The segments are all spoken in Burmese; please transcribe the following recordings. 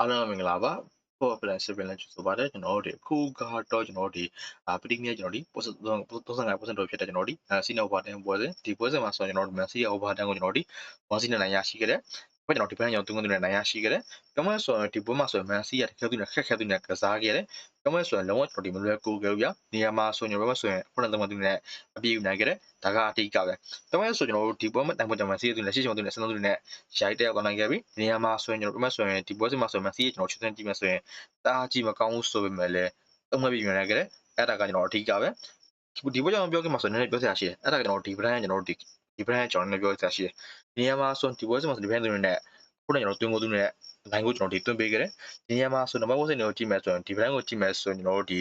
အားလုံးမင်္ဂလာပါဖော်ပလန်စပင်လည်းဆိုပါတယ်ကျွန်တော်တို့ဒီအခုကတော့ကျွန်တော်တို့ဒီအာပတိမြဲကျွန်တော်ဒီ35%တော့ဖြစ်တဲ့ကျွန်တော်ဒီအာစီနိုဘာတန်ပွဲစဉ်ဒီပွဲစဉ်မှာဆိုရင်ကျွန်တော်တို့မန်စီရဲ့ over တန်ကိုကျွန်တော်ဒီ1စီနဲ့နိုင်ရရှိခဲ့တယ် ဘက်ကျွန်တော်ဒီဘက်ရောင်3ခုနဲ့နိုင်ရရှိခဲ့တယ်။ကျောင်းမဲဆိုရင်ဒီပွဲမှာဆိုရင်မန်စီရဲ့တစ်ခက်သူနဲ့ခက်ခက်သူနဲ့ကစားခဲ့တယ်။ကျောင်းမဲဆိုရင်လုံးဝကျွန်တော်ဒီမလွယ်ကူခဲ့ဘူးဗျာ။နေရာမှာဆိုရင်ဘက်မှာဆိုရင်ခုနကတည်းကသူနဲ့အပြေးယူနိုင်ခဲ့တယ်။ဒါကအတိတ်ကပဲ။ကျောင်းမဲဆိုကျွန်တော်တို့ဒီပွဲမှာတိုင်ပွဲကြောင့်မန်စီရဲ့သူနဲ့ရှေ့ချောင်းသူနဲ့စနှုံးသူနဲ့ရိုက်တဲ့အောင်နိုင်ခဲ့ပြီ။နေရာမှာဆိုရင်ကျွန်တော်ဘက်မှာဆိုရင်ဒီပွဲစဉ်မှာဆိုရင်မန်စီရဲ့ကျွန်တော်ချစ်တဲ့ကြည့်မယ်ဆိုရင်တားကြည့်မကောင်းဘူးဆိုပေမဲ့လည်းသုံးမပြယူနိုင်ခဲ့တယ်။အဲ့ဒါကကျွန်တော်အတိတ်ကပဲ။ဒီပွဲကြောင့်ပြောခဲ့မှာဆိုရင်လည်းပြောစရာရှိတယ်။အဲ့ဒါကကျွန်တော်ဒီ brand ကျွန်တော်တို့ဒီ ဒီ brand ကျွန်တော်လည်းပြောစရာရှိတယ်။ဒီနေရာမှာဆိုရင်ဒီပွဲစဉ်မှာဆိုဒီ brand သူနဲ့ခုနကကျွန်တော်တွင်းကိုသူနဲ့လိုင်းကိုကျွန်တော်ဒီတွင်းပေးခဲ့တယ်ဒီနေရာမှာဆိုနံပါတ်1စိတ်တွေကိုကြည့်မယ်ဆိုရင်ဒီ brand ကိုကြည့်မယ်ဆိုရင်ကျွန်တော်တို့ဒီ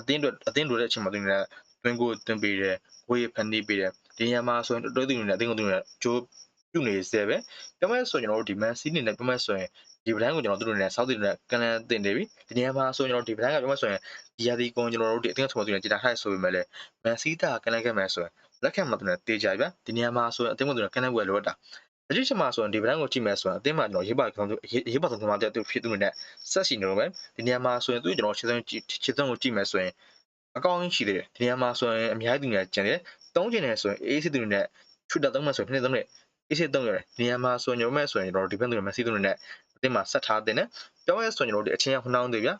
အသင်းတို့အသင်းတို့တဲ့အချိန်မှာသူနဲ့တွင်းကိုတွင်းပေးတယ်ကိုရဖန်နေပေးတယ်ဒီနေရာမှာဆိုရင်တွဲသူနဲ့အသင်းကိုသူနဲ့ကြိုးပြုနေစေပဲပြောမယ်ဆိုရင်ကျွန်တော်တို့ဒီ man city နေနဲ့ပြောမယ်ဆိုရင်ဒီ brand ကိုကျွန်တော်တို့နဲ့ south တွေနဲ့ကန်လန်တင်နေပြီဒီနေရာမှာဆိုရင်ကျွန်တော်ဒီ brand ကပြောမယ်ဆိုရင်ဒီရာသီကုန်ကျွန်တော်တို့ဒီအသင်းချုပ်မသူနဲ့ကြည်တာထိုက်ဆိုပေမဲ့လည်း man city ကကန်လန်ခဲ့မယ်ဆိုရင် လက်ခံမှာသူနဲ့တေးကြပြဒီနေရာမှာဆိုရင်အသင်းကသူနဲ့ကန်လန်ဝယ်လို့တာအကြည့်ချင်မှာဆိုရင်ဒီဗလန်ကိုကြည့်မယ်ဆိုရင်အသင်းမှာကျွန်တော်ရေးပါကောင်ရေးပါဆောင်သမားတဲ့သူဖြစ်သူနဲ့ဆက်ရှိနေလို့ပဲဒီနေရာမှာဆိုရင်သူကျွန်တော်ခြေစမ်းခြေစမ်းကိုကြည့်မယ်ဆိုရင်အကောင်းကြီးရှိသေးတယ်ဒီနေရာမှာဆိုရင်အများကြီးသူနဲ့ကျန်တယ်တုံးကျင်တယ်ဆိုရင်အေးစစ်သူနဲ့ချွတ်တာသုံးမှဆိုရင်နှစ်သုံးနဲ့အေးစစ်သုံးရတယ်ဒီနေရာမှာဆိုရင်ကျွန်တော်မဲ့ဆိုရင်ကျွန်တော်ဒီဘက်သူနဲ့မက်ဆီသူနဲ့အသင်းမှာဆက်ထားတဲ့နဲ့ပြောရဲဆိုရင်ကျွန်တော်ဒီအချင်းဟနှောင်းသေးဗျာ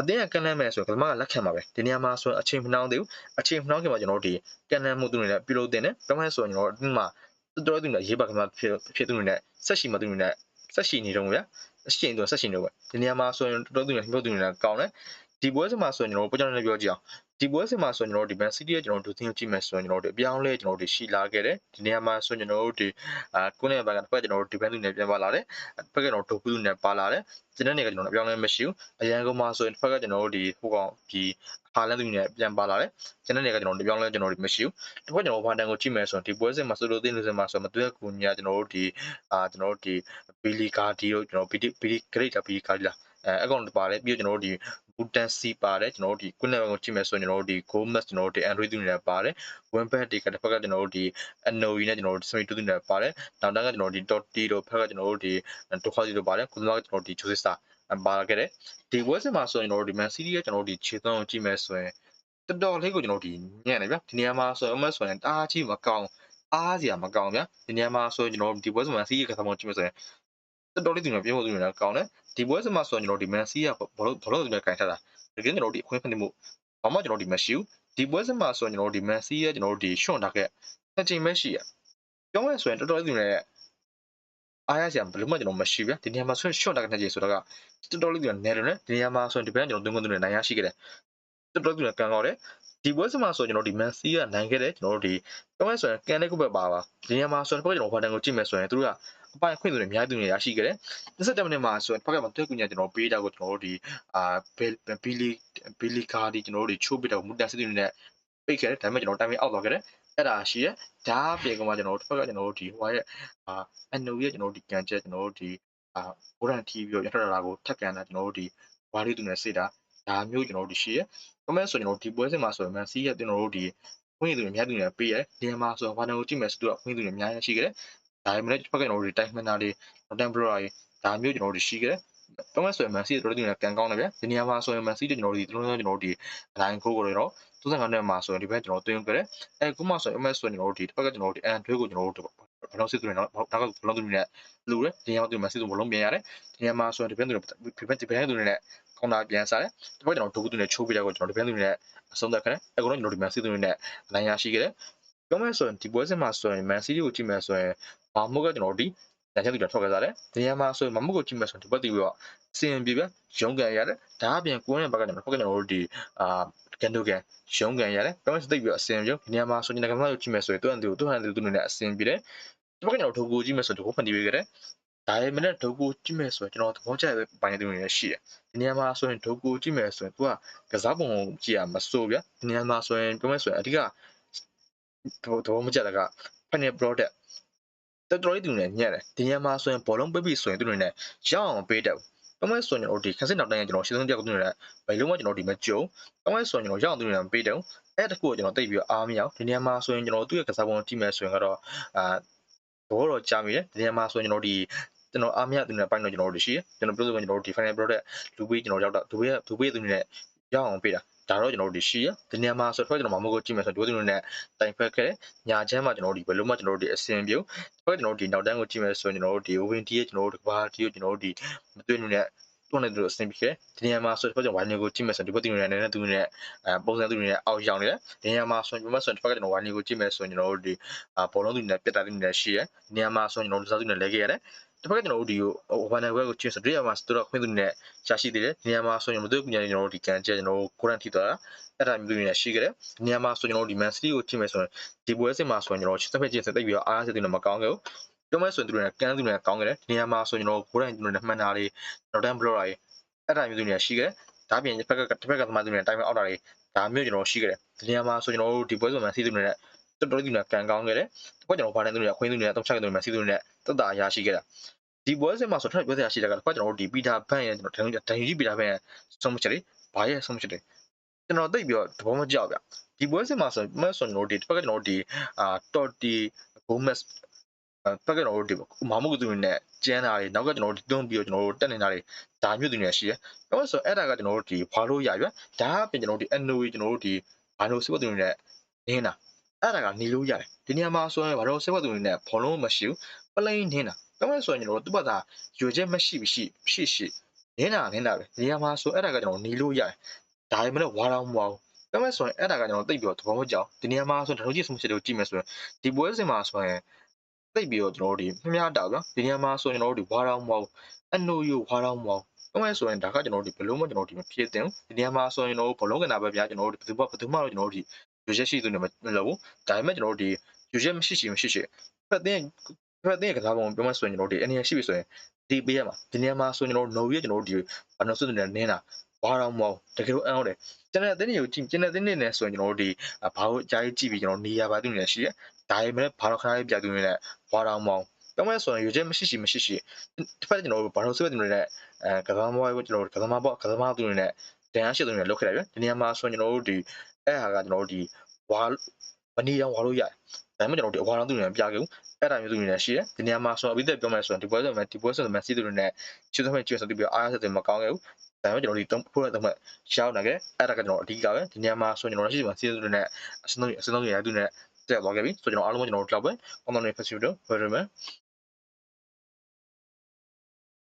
အတင်းကကန်လန်းမယ်ဆိုရင်ကမ္ဘာကလက်ခံပါပဲဒီနေရာမှာဆိုရင်အချင်းမနှောင်းသေးဘူးအချင်းမနှောင်းခင်မှာကျွန်တော်တို့ဒီကန်လန်းမှုသူတွေနဲ့ပြုလုပ်တဲ့နဲ့ပြောရဲဆိုရင်ကျွန်တော်ဒီမှာတော်တော်သူနဲ့ရေးပါကမှဖြစ်ဖြစ်သူနဲ့ဆက်ရှိမှသူနဲ့ဆက်ရှိနေတော့ဗျာဆက်ရှိနေတော့ဆက်ရှိနေတော့ဒီနေရာမှာဆိုရင်တော်တော်သူနဲ့ပြောသူနဲ့ကောင်းတယ်ဒီပွဲစမှာဆိုရင်ကျွန်တော်ပေါ်ကြတယ်ပြောကြည့်အောင် ဒီပွဲစမှာဆိုရင်ကျွန်တော်ဒီ Man City ရဲ့ကျွန်တော်ဒုသင်းကိုကြည့်မယ်ဆိုရင်ကျွန်တော်တို့အပြောင်းလဲကျွန်တော်တို့ရှိလာခဲ့တယ်ဒီနေရာမှာဆိုရင်ကျွန်တော်တို့ဒီအာကိုနေဘက်ကတစ်ဖက်ကျွန်တော်တို့ defense နဲ့ပြန်ပါလာတယ်တစ်ဖက်ကကျွန်တော်ဒုကူနဲ့ပါလာတယ်ကျွန်တော်နေကကျွန်တော်အပြောင်းလဲမရှိဘူးအရန်ကုန်မှာဆိုရင်တစ်ဖက်ကကျွန်တော်တို့ဒီဟိုကောင်ဒီဟာလန်သူနဲ့ပြန်ပါလာတယ်ကျွန်တော်နေကကျွန်တော်အပြောင်းလဲကျွန်တော်တို့မရှိဘူးတစ်ဖက်ကျွန်တော်ဘာတန်ကိုကြည့်မယ်ဆိုရင်ဒီပွဲစဉ်မှာဆိုလိုသင်းလူစင်မှာဆိုမတွေ့ကူညာကျွန်တော်တို့ဒီအာကျွန်တော်တို့ဒီဘီလီကာဒီတို့ကျွန်တော်ဘီဘီလီဂရိတ်တာဘီလီကာဒီလားအဲအကောင့်ပါတယ်ပြီးတော့ကျွန်တော်တို့ဒီ ဘူတန်စီပါတယ်ကျွန်တော်တို့ဒီ queen level ကိုကြည့်မယ်ဆိုရင်ကျွန်တော်တို့ဒီ gold mask ကျွန်တော်တို့ဒီ android တူနေပါတယ် win back တွေကတစ်ဖက်ကကျွန်တော်တို့ဒီ anoe နဲ့ကျွန်တော်တို့ semi တူနေပါတယ်နောက်တန်းကကျွန်တော်တို့ဒီ dot t တို့ဖက်ကကျွန်တော်တို့ဒီဒုခါစီတို့ပါတယ်ခုနကကျွန်တော်တို့ဒီ joseph star ပါခဲ့တယ်ဒီ west မှာဆိုရင်ကျွန်တော်တို့ဒီ man city ရဲ့ကျွန်တော်တို့ဒီခြေသွန်းကိုကြည့်မယ်ဆိုရင်တော်တော်လေးကိုကျွန်တော်ဒီညံ့တယ်ဗျဒီနေရာမှာဆိုရင်အမဆိုရင်တအားကြီးမကောင်းအားစရာမကောင်းဗျဒီနေရာမှာဆိုရင်ကျွန်တော်ဒီ west man city ရဲ့ကစားပုံကြည့်မယ်ဆိုရင် တော်တော်လေးသူများပြောဖို့သူများကောင်းတယ်ဒီပွဲစမှာဆိုရင်ကျွန်တော်ဒီ Man City ကဘာလို့ဘာလို့သူများကင်ထားတာတကယ်ကျွန်တော်ဒီအခွင့်ဖက်နေမှုဘာမှကျွန်တော်ဒီမရှိဘူးဒီပွဲစမှာဆိုရင်ကျွန်တော်ဒီ Man City ရဲ့ကျွန်တော်ဒီ short target နှစ်ချိန်ပဲရှိရပြောမယ်ဆိုရင်တော်တော်လေးသူများအားရစရာဘယ်လိုမှကျွန်တော်မရှိဗျာဒီနေရာမှာဆိုရင် short target နှစ်ချိန်ဆိုတော့ကတော်တော်လေးသူများနေတယ်နော်ဒီနေရာမှာဆိုရင်ဒီဘက်ကျွန်တော်သွင်းခွင့်သူတွေနိုင်ရရှိခဲ့တယ်တော်တော်သူများကန်ကောက်တယ်ဒီပွဲစမှာဆိုကျွန်တော်ဒီ Man City ကနိုင်ခဲ့တယ်ကျွန်တော်တို့ဒီပြောမယ်ဆိုရင်ကန်တဲ့ကုပဲပါပါဒီနေရာမှာဆိုရင်ဘက်ကျွန်တော်ဘာတန်ကိုကြည့်မယ်ဆိုရင်သူတို့က အပိုင်ခွင့်တွေအများကြီးတွေရရှိခဲ့တယ်27မိနစ်မှာဆိုရင်ဖက်ကမှာတက်ကူညာကျွန်တော်ပေးတာကိုကျွန်တော်တို့ဒီအာဘီလီဘီလီကာဒီကျွန်တော်တို့ဒီချိုးပစ်တော့မူတန်စစ်တွေနဲ့ပိတ်ခဲ့တယ်ဒါပေမဲ့ကျွန်တော်တိုင်မင်းအောက်သွားခဲ့တယ်အဲ့ဒါရှိရဒါပြင်ကမှကျွန်တော်တို့တစ်ဖက်ကကျွန်တော်တို့ဒီဟိုရဲ့အာအန်နိုရဲ့ကျွန်တော်တို့ဒီကန်ချက်ကျွန်တော်တို့ဒီအာဘိုရန်တီပြီးတော့ရထတာကိုထက်ကန်တာကျွန်တော်တို့ဒီဝါရီတူနဲ့စစ်တာဒါမျိုးကျွန်တော်တို့ဒီရှိရ။ဒါမဲ့ဆိုကျွန်တော်ဒီပွဲစဉ်မှာဆိုရင်မန်စီးရဲ့ကျွန်တော်တို့ဒီခွင့်သူတွေအများကြီးတွေပေးရတယ်။ဒီမှာဆိုဘာနကိုကြည့်မယ်ဆိုတော့ခွင့်သူတွေအများကြီးရှိခဲ့တယ်။ ဒါပေမဲ့တစ်ဖက်ကကျွန်တော်တို့ time manner တွေ temporary ဒါမျိုးကျွန်တော်တို့ရှိခဲ့တယ်။တော့မဲ့ဆိုရင် Man City တော်တော်များများကန်ကောင်းတယ်ဗျ။ဒီနေရာမှာဆိုရင် Man City ကျွန်တော်တို့ဒီလုံးလုံးကျွန်တော်တို့ဒီ line ကိုကိုတွေတော့35နှစ်မှာဆိုရင်ဒီဘက်ကျွန်တော်တွင်းခဲ့တယ်။အဲခုမှဆိုရင် MS ဆိုရင်ကျွန်တော်တို့ဒီတစ်ဖက်ကကျွန်တော်တို့ဒီ and တွေးကိုကျွန်တော်တို့ဘလုံးစစ်တွေနော်နောက်ကဘလုံးသူတွေနဲ့လူတယ်ဒီနေရာမှာသူ Man City ဘလုံးပြန်ရတယ်။ဒီနေရာမှာဆိုရင်ဒီဘက်သူတွေဒီဘက်ဒီဘက်သူတွေနဲ့ကောင်တာပြန်စားတယ်။ဒီဘက်ကျွန်တော်ဒုက္ခသူနဲ့ချိုးပြတဲ့ကိုကျွန်တော်ဒီဘက်သူတွေနဲ့အဆုံးသတ်ခဲ့တယ်။အဲကတော့ကျွန်တော်ဒီ Man City တွေနဲ့အနိုင်ရရှိခဲ့တယ်။ ပြောမယ်ဆိုရင်ဒီပွဲစဉ်မှာဆိုရင် Man City ကိုကြည့်မယ်ဆိုရင်ဘာမို့ကကျွန်တော်တို့ဒီတန်ချက်သူတွေထွက်ခဲ့စားတယ်ဒီနေရာမှာဆိုရင်မမှုကိုကြည့်မယ်ဆိုရင်ဒီဘက်တီပြီးတော့စီရင်ပြပြရုံးကန်ရတယ်ဒါအပြင်ကိုယ်နဲ့ဘက်ကကျွန်တော်ဖက်ကကျွန်တော်တို့ဒီအာကန်တိုကန်ရုံးကန်ရတယ်ပြောမယ်ဆိုသိပြီးတော့အစင်ပြုံးဒီနေရာမှာဆိုရင်ကမ္ဘာကိုကြည့်မယ်ဆိုရင်သူ့အန်တူသူ့ဟန်တူသူနဲ့အစင်ပြတယ်ဒီဘက်ကကျွန်တော်ဒုက္ကိုကြည့်မယ်ဆိုရင်ဒုက္ကိုဖန်တီးပေးခဲ့တယ်ဒါပေမဲ့ဒုက္ကိုကြည့်မယ်ဆိုရင်ကျွန်တော်သဘောကျတဲ့ပိုင်းတွေလည်းရှိတယ်ဒီနေရာမှာဆိုရင်ဒုက္ကိုကြည့်မယ်ဆိုရင်သူကကစားပုံကိုကြည့်ရမစိုးဗျဒီနေရာမှာဆိုရင်ပြောမယ်ဆိုရင်အဓိက တော့မကြတဲ့က final product တော်တော်လေးသူနဲ့ညက်တယ်ဒီညမှာဆိုရင်ဘောလုံးပိတ်ပြီးဆိုရင်သူတွေနဲ့ရအောင်ပေးတယ်ပမဲဆိုရင်ကျွန်တော်ဒီခန်းစစ်နောက်တိုင်းကျွန်တော်ရှင်းဆုံးကြောက်သူတွေနဲ့ဘယ်လုံးမှကျွန်တော်ဒီမကြုံပမဲဆိုရင်ကျွန်တော်ရအောင်သူတွေနဲ့ပေးတယ်အဲ့တကူကိုကျွန်တော်တိတ်ပြီးအားမရအောင်ဒီညမှာဆိုရင်ကျွန်တော်သူ့ရဲ့ကစားပုံကြည့်မယ်ဆိုရင်ကတော့အာဘောတော့ကြာမိတယ်ဒီညမှာဆိုရင်ကျွန်တော်ဒီကျွန်တော်အားမရသူတွေနဲ့ပိုင်းတော့ကျွန်တော်တို့ရှိတယ်ကျွန်တော်ပြောလို့ကျွန်တော်တို့ဒီ final product လူပေးကျွန်တော်ရောက်တော့သူပေးသူပေးသူတွေနဲ့ရအောင်ပေးတာ ဒါတော့ကျွန်တော်တို့ရှိရဒီနေရာမှာဆိုတော့ကျွန်တော်မမကိုကြည့်မယ်ဆိုတော့ဒီလိုနဲ့တိုင်ဖက်ခဲ့ညာချမ်းမှာကျွန်တော်တို့ဒီဘယ်လိုမှကျွန်တော်တို့ဒီအစင်ပြုတ်တော့ကျွန်တော်တို့ဒီနောက်တန်းကိုကြည့်မယ်ဆိုရင်ကျွန်တော်တို့ဒီ win t ရဲ့ကျွန်တော်တို့ဒီဘာတီကိုကျွန်တော်တို့ဒီမတွေ့နေတဲ့တွန်းနေသူအစင်ပြခဲ့ဒီနေရာမှာဆိုတော့ကျွန်တော်ဝိုင်းနေကိုကြည့်မယ်ဆိုတော့ဒီဘက်သူတွေနဲ့နဲ့သူတွေနဲ့အဲပုံစံသူတွေနဲ့အောက်ရောက်နေတယ်ဒီနေရာမှာဆိုရင်ကျွန်တော်ဆိုရင်ကျွန်တော်ဝိုင်းနေကိုကြည့်မယ်ဆိုရင်ကျွန်တော်တို့ဒီဘောလုံးသူတွေနဲ့ပြတ်တာသူတွေနဲ့ရှိရဒီနေရာမှာဆိုရင်ကျွန်တော်တို့စားသူတွေနဲ့လဲခဲ့ရတယ် တစ်ဖက်ကကျွန်တော်တို့ဒီကိုဟိုဘန်နယ်ဘက်ကိုကျင်းဆိုဒီနေရာမှာတော်တော်ခွင့်သူနဲ့ရှာရှိသေးတယ်ဒီနေရာမှာဆိုရင်မတို့ကညာကျွန်တော်တို့ဒီကန်ကျကျွန်တော်တို့ကိုရန်ထီသွားတာအဲ့ဒါမျိုးတွေနဲ့ရှိခဲ့တယ်ဒီနေရာမှာဆိုကျွန်တော်တို့ဒီ Man City ကိုကြည့်မယ်ဆိုရင်ဒီပွဲစစ်မှာဆိုရင်ကျွန်တော်တစ်ဖက်ချင်းစတိတ်ပြီးတော့အားစစ်တွေနဲ့မကောင်းခဲ့ဘူးပြောမယ်ဆိုရင်သူတို့ကကန်သူတွေနဲ့ကောင်းခဲ့တယ်ဒီနေရာမှာဆိုရင်ကျွန်တော်ကိုရန်ကျွန်တော်တို့မှန်တာလေးကျွန်တော်တန်ဘလော့ရာရေးအဲ့ဒါမျိုးတွေနဲ့ရှိခဲ့တယ်ဒါပြင်တစ်ဖက်ကတစ်ဖက်ကသမားသူတွေနဲ့တိုင်းမဲ့အောက်တာလေးဒါမျိုးကျွန်တော်ရှိခဲ့တယ်ဒီနေရာမှာဆိုကျွန်တော်တို့ဒီပွဲဆို Man City တွေနဲ့ တော်တော်ဒီနဲ့ကန်ကောင်းခဲ့တယ်ဒီပွဲကျွန်တော်ဘာနဲ့သူတွေခွင်းသူတွေနဲ့တောက်ချခဲ့သူတွေ Man City တွေနဲ့တက်တာရရှိခဲ့တာဒီပွဲစဉ်မှာဆိုထပ်ပြောစရာရှိတာကတော့ကျွန်တော်တို့ဒီပီတာဘန်ရဲ့ကျွန်တော်ဒန်ဒန်ယူကြီးပီတာဘန်ရဲ့ဆုံးမချက်လေးဘာရဲ့ဆုံးမချက်လေးကျွန်တော်သိပြီးတော့သဘောမကျဗျဒီပွဲစဉ်မှာဆိုမက်ဆိုကျွန်တော်တို့ဒီတစ်ဖက်ကကျွန်တော်တို့ဒီအာတော်တီဂိုမက်ဘက်ကကျွန်တော်တို့ဒီမာမုကသူနဲ့ကျန်းတာတွေနောက်ကကျွန်တော်တို့တွန်းပြီးတော့ကျွန်တော်တို့တက်နေတာတွေဒါမျိုးတွေနဲ့ရှိတယ်။အဲဆိုအဲ့ဒါကကျွန်တော်တို့ဒီဖွာလို့ရရွ။ဒါအပြင်ကျွန်တော်တို့ဒီ NOE ကျွန်တော်တို့ဒီဘာလို့စစ်ဘက်သူတွေနဲ့နင်းတာ အဲ့ဒါကနေလို့ရတယ်။ဒီနေရာမှာဆိုရင်ဘာလို့စစ်ဘက်သူတွေနဲ့ဘောလုံးမရှိဘူး။ပလိန်နင်းတာ။ဒါမှဆိုရင်ကျွန်တော်တို့သူ့ဘာသာရွေချက်မရှိမရှိရှိရှိနင်းတာနင်းတာပဲ။ဒီနေရာမှာဆိုအဲ့ဒါကကျွန်တော်နေလို့ရတယ်။ဒါပေမဲ့ဝါတော့မဝါဘူး။ဒါပေမဲ့ဆိုရင်အဲ့ဒါကကျွန်တော်တိတ်ပြီးတော့သဘောမကျ။ဒီနေရာမှာဆိုတော့ကြီးစမချစ်လို့ကြည့်မယ်ဆိုရင်ဒီပွဲစဉ်မှာဆိုရင်တိတ်ပြီးတော့ကျွန်တော်တို့ဒီမြမြတာဗျာဒီနေရာမှာဆိုရင်ကျွန်တော်တို့ဒီဝါတော့မဝါဘူး။အနိုယိုဝါတော့မဝါဘူး။အဲ့မဲ့ဆိုရင်ဒါကကျွန်တော်တို့ဒီဘလုံးမကျွန်တော်တို့ဒီမဖြစ်တင်ဒီနေရာမှာဆိုရင်တော့ဘလုံးကနာပဲဗျာကျွန်တော်တို့ဘယ်သူမှဘယ်သူမှတော့ကျွန်တော်တို့ဒီ ရွေချက်ရှိသူနေမလို့ဘူး။ဒါပေမဲ့ကျွန်တော်တို့ဒီရွေချက်မရှိရှိမရှိရှိဖက်တဲ့ဖက်တဲ့ကစားပုံပြောမှဆိုရင်ကျွန်တော်တို့ဒီအနေရရှိပြီဆိုရင်ဒီပေးရမှာဒီနေရာမှာဆိုရင်ကျွန်တော်တို့ no ရဲ့ကျွန်တော်တို့ဒီဘာလို့ဆိုတဲ့နင်းတာဝါတော့မဟုတ်တကယ်လို့အံ့ဟုတ်တယ်ကျွန်တော်အတင်းကိုကြည့်ကျွန်တော်အတင်းနေနဲ့ဆိုရင်ကျွန်တော်တို့ဒီဘာလို့အကြိုက်ကြည့်ပြီးကျွန်တော်နေရာပါသူနေရှိရဒါပေမဲ့ဘာလို့ခဏလေးပြသူနေနဲ့ဝါတော့မဟုတ်တော့မဲ့ဆိုရင်ရွေချက်မရှိရှိမရှိရှိတစ်ဖက်ကျွန်တော်တို့ဘာလို့ဆိုတဲ့သူနေနဲ့အဲကစားမဘွားကိုကျွန်တော်တို့ကစားမဘွားကစားမသူနေနဲ့တန်ရရှိသူနေနဲ့လောက်ခဲ့တယ်ဗျဒီနေရာမှာဆိုရင်ကျွန်တော်တို့ဒီ အဲ့ဟာကကျွန်တော်တို့ဒီဝါမနေတော့ဝါလို့ရတယ်ဒါပေမဲ့ကျွန်တော်တို့ဒီအဝါတော်သူနေနဲ့ပြခဲ့ဘူးအဲ့ဒါမျိုးသူနေနဲ့ရှိတယ်ဒီနေရာမှာဆိုတော့အပြီးသက်ပြောမယ်ဆိုရင်ဒီပွဲဆိုရင်ဒီပွဲဆိုရင်မက်ဆီသူတွေနဲ့ချစ်သမဲ့ချစ်ဆိုပြီးအားရတဲ့မကောင်းခဲ့ဘူးဒါပေမဲ့ကျွန်တော်ဒီသုံးဖို့တဲ့သုံးမဲ့ရှောင်းနေခဲ့အဲ့ဒါကကျွန်တော်အဓိကပဲဒီနေရာမှာဆိုရင်ကျွန်တော်ရှိမှစီးသူတွေနဲ့အစလုံးအစလုံးရသူနဲ့တက်သွားခဲ့ပြီဆိုတော့ကျွန်တော်အားလုံးကျွန်တော်တို့လောက်ပဲ online festival ဝယ်ရမယ်